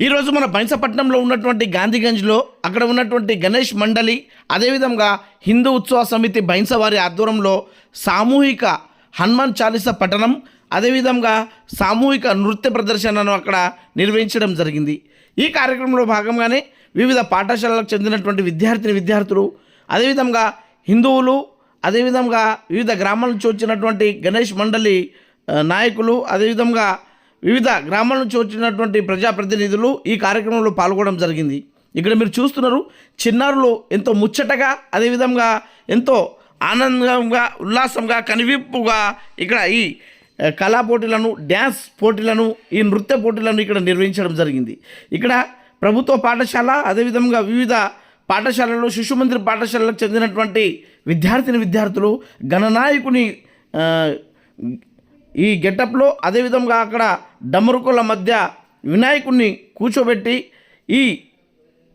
ఈరోజు మన బైంసపట్నంలో ఉన్నటువంటి గాంధీగంజ్లో అక్కడ ఉన్నటువంటి గణేష్ మండలి అదేవిధంగా హిందూ ఉత్సవ సమితి బైంస వారి ఆధ్వర్యంలో సామూహిక హనుమాన్ చాలీస పఠనం అదేవిధంగా సామూహిక నృత్య ప్రదర్శనను అక్కడ నిర్వహించడం జరిగింది. ఈ కార్యక్రమంలో భాగంగానే వివిధ పాఠశాలలకు చెందినటువంటి విద్యార్థిని విద్యార్థులు అదేవిధంగా హిందువులు అదేవిధంగా వివిధ గ్రామాల నుంచి వచ్చినటువంటి గణేష్ మండలి నాయకులు అదేవిధంగా వివిధ గ్రామాల నుంచి వచ్చినటువంటి ప్రజాప్రతినిధులు ఈ కార్యక్రమంలో పాల్గొనడం జరిగింది. ఇక్కడ మీరు చూస్తున్నారు చిన్నారులు ఎంతో ముచ్చటగా అదేవిధంగా ఎంతో ఆనందంగా ఉల్లాసంగా కనివిప్పుగా ఇక్కడ ఈ కళా పోటీలను డ్యాన్స్ పోటీలను ఈ నృత్య పోటీలను ఇక్కడ నిర్వహించడం జరిగింది. ఇక్కడ ప్రభుత్వ పాఠశాల అదేవిధంగా వివిధ పాఠశాలలో శిశు మందిర పాఠశాలకు చెందినటువంటి విద్యార్థిని విద్యార్థులు గణనాయకుని ఈ గెటప్లో అదేవిధంగా అక్కడ డమరుకుల మధ్య వినాయకుడిని కూర్చోబెట్టి ఈ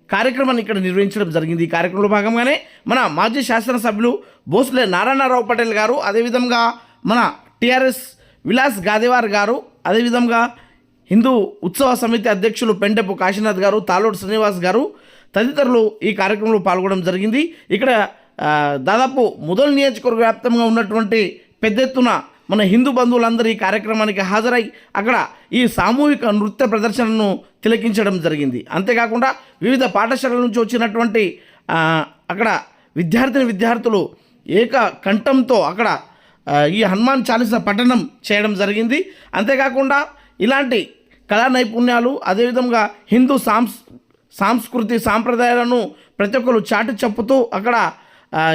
కార్యక్రమాన్ని ఇక్కడ నిర్వహించడం జరిగింది. ఈ కార్యక్రమంలో భాగంగానే మన మాజీ శాసనసభ్యులు భోస్లే నారాయణరావు పటేల్ గారు అదేవిధంగా మన టిఆర్ఎస్ విలాస్ గాదేవార్ గారు అదేవిధంగా హిందూ ఉత్సవ సమితి అధ్యక్షులు పెండెపు కాశీనాథ్ గారు తాలోడు శ్రీనివాస్ గారు తదితరులు ఈ కార్యక్రమంలో పాల్గొనడం జరిగింది. ఇక్కడ దాదాపు ముదల్ నియోజకవర్గ వ్యాప్తంగా ఉన్నటువంటి పెద్ద ఎత్తున మన హిందూ బంధువులందరూ ఈ కార్యక్రమానికి హాజరై అక్కడ ఈ సామూహిక నృత్య ప్రదర్శనను తిలకించడం జరిగింది. అంతేకాకుండా వివిధ పాఠశాలల నుంచి వచ్చినటువంటి అక్కడ విద్యార్థిని విద్యార్థులు ఏక కంఠంతో అక్కడ ఈ హనుమాన్ చాలీస పఠనం చేయడం జరిగింది. అంతేకాకుండా ఇలాంటి కళా నైపుణ్యాలు అదేవిధంగా హిందూ సాంస్ సాంస్కృతి సాంప్రదాయాలను ప్రతి ఒక్కరు చాటి చెప్పుతూ అక్కడ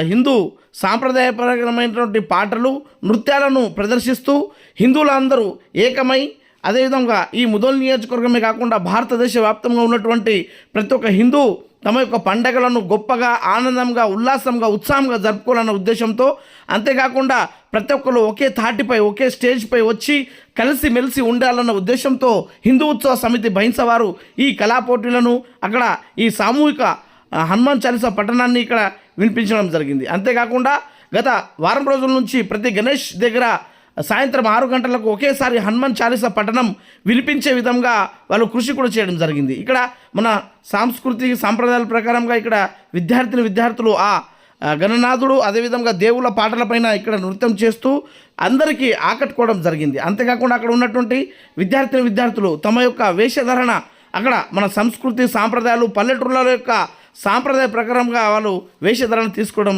హిందూ సాంప్రదాయపరమైనటువంటి పాటలు నృత్యాలను ప్రదర్శిస్తూ హిందువులందరూ ఏకమై అదేవిధంగా ఈ ముదల్ నియోజకవర్గమే కాకుండా భారతదేశ వ్యాప్తంగా ఉన్నటువంటి ప్రతి ఒక్క హిందూ తమ యొక్క పండగలను గొప్పగా ఆనందంగా ఉల్లాసంగా ఉత్సాహంగా జరుపుకోవాలన్న ఉద్దేశంతో అంతేకాకుండా ప్రతి ఒక్కరు ఒకే తాటిపై ఒకే స్టేజ్పై వచ్చి కలిసి మెలిసి ఉండాలన్న ఉద్దేశంతో హిందూ ఉత్సవ సమితి బహింస వారు ఈ కళా పోటీలను అక్కడ ఈ సామూహిక హనుమాన్ చాలీసా పట్టణాన్ని ఇక్కడ వినిపించడం జరిగింది. అంతేకాకుండా గత వారం రోజుల నుంచి ప్రతి గణేష్ దగ్గర సాయంత్రం ఆరు గంటలకు ఒకేసారి హనుమాన్ చాలీసా పఠనం వినిపించే విధంగా వాళ్ళు కృషి కూడా చేయడం జరిగింది. ఇక్కడ మన సాంస్కృతిక సాంప్రదాయాల ప్రకారంగా ఇక్కడ విద్యార్థిని విద్యార్థులు ఆ గణనాథుడు అదేవిధంగా దేవుళ్ళ పాటలపైన ఇక్కడ నృత్యం చేస్తూ అందరికీ ఆకట్టుకోవడం జరిగింది. అంతేకాకుండా అక్కడ ఉన్నటువంటి విద్యార్థిని విద్యార్థులు తమ యొక్క వేషధారణ అక్కడ మన సంస్కృతి సాంప్రదాయాలు పల్లెటూళ్ళ యొక్క సాంప్రదాయ ప్రకారంగా వాళ్ళు వేషధారణ తీసుకోవడం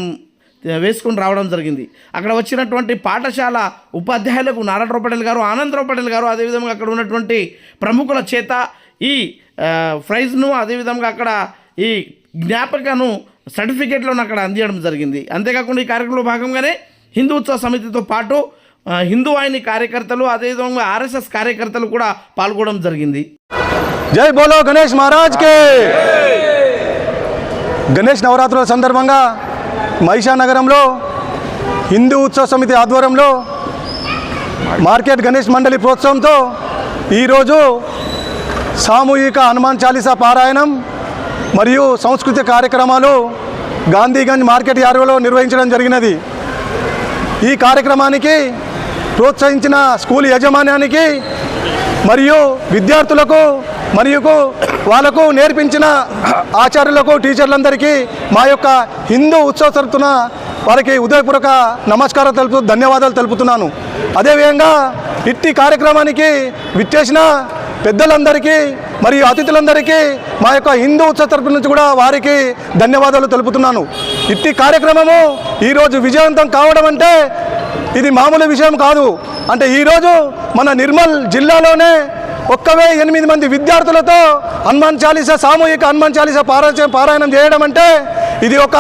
వేసుకొని రావడం జరిగింది. అక్కడ వచ్చినటువంటి పాఠశాల ఉపాధ్యాయులకు నారాయణ రూపటల్ గారు ఆనందరావు పటేల్ గారు అదేవిధంగా అక్కడ ఉన్నటువంటి ప్రముఖుల చేత ఈ ప్రైజ్ను అదేవిధంగా అక్కడ ఈ జ్ఞాపకను సర్టిఫికేట్లను అక్కడ అందించడం జరిగింది. అంతేకాకుండా ఈ కార్యక్రమంలో భాగంగానే హిందూ ఉత్సవ సమితితో పాటు హిందూ వాహిని కార్యకర్తలు అదేవిధంగా ఆర్ఎస్ఎస్ కార్యకర్తలు కూడా పాల్గొనడం జరిగింది. జై బోలో గణేష్ మహారాజ్ కే! గణేష్ నవరాత్రుల సందర్భంగా మహిషా నగరంలో హిందూ ఉత్సవ సమితి ఆధ్వర్యంలో మార్కెట్ గణేష్ మండలి ప్రోత్సాహంతో ఈరోజు సామూహిక హనుమాన్ చాలీసా పారాయణం మరియు సంస్కృతి కార్యక్రమాలు గాంధీగంజ్ మార్కెట్ యార్వలో నిర్వహించడం జరిగినది. ఈ కార్యక్రమానికి ప్రోత్సహించిన స్కూల్ యాజమాన్యానికి మరియు విద్యార్థులకు మరియు వాళ్ళకు నేర్పించిన ఆచార్యులకు టీచర్లందరికీ మా యొక్క హిందూ ఉత్సవ తరపున వారికి ఉదయపూర్వక నమస్కారం తెలుపు ధన్యవాదాలు తెలుపుతున్నాను. అదేవిధంగా ఇట్టి కార్యక్రమానికి విచ్చేసిన పెద్దలందరికీ మరియు అతిథులందరికీ మా యొక్క హిందూ ఉత్సవ తరపు నుంచి కూడా వారికి ధన్యవాదాలు తెలుపుతున్నాను. ఇట్టి కార్యక్రమము ఈరోజు విజయవంతం కావడం అంటే ఇది మామూలు విషయం కాదు. అంటే ఈరోజు మన నిర్మల్ జిల్లాలోనే ఒక్కవే ఎనిమిది మంది విద్యార్థులతో హనుమాన్ చాలీస సామూహిక హనుమాన్ చాలీస పారాయణం పారాయణం చేయడం అంటే ఇది ఒక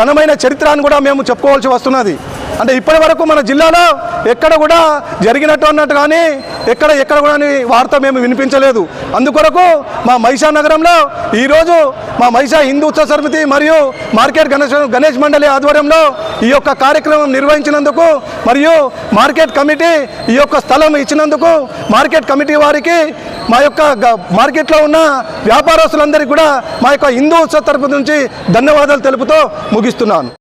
ఘనమైన చరిత్ర అని కూడా మేము చెప్పుకోవాల్సి వస్తున్నది. అంటే ఇప్పటి వరకు మన జిల్లాలో ఎక్కడ కూడా జరిగినట్టు అన్నట్టు కానీ ఎక్కడ ఎక్కడ కూడా అని వార్త మేము వినిపించలేదు. అందుకొరకు మా మైషా నగరంలో ఈరోజు మా మైషా హిందూ ఉత్సవ సమితి మరియు మార్కెట్ గణేష్ గణేష్ మండలి ఆధ్వర్యంలో ఈ యొక్క కార్యక్రమం నిర్వహించినందుకు మరియు మార్కెట్ కమిటీ ఈ యొక్క స్థలం ఇచ్చినందుకు మార్కెట్ కమిటీ వారికి మా యొక్క మార్కెట్లో ఉన్న వ్యాపారస్తులందరికీ కూడా మా యొక్క హిందూ ఉత్సవ తరపు నుంచి ధన్యవాదాలు తెలుపుతూ ముగిస్తున్నాను.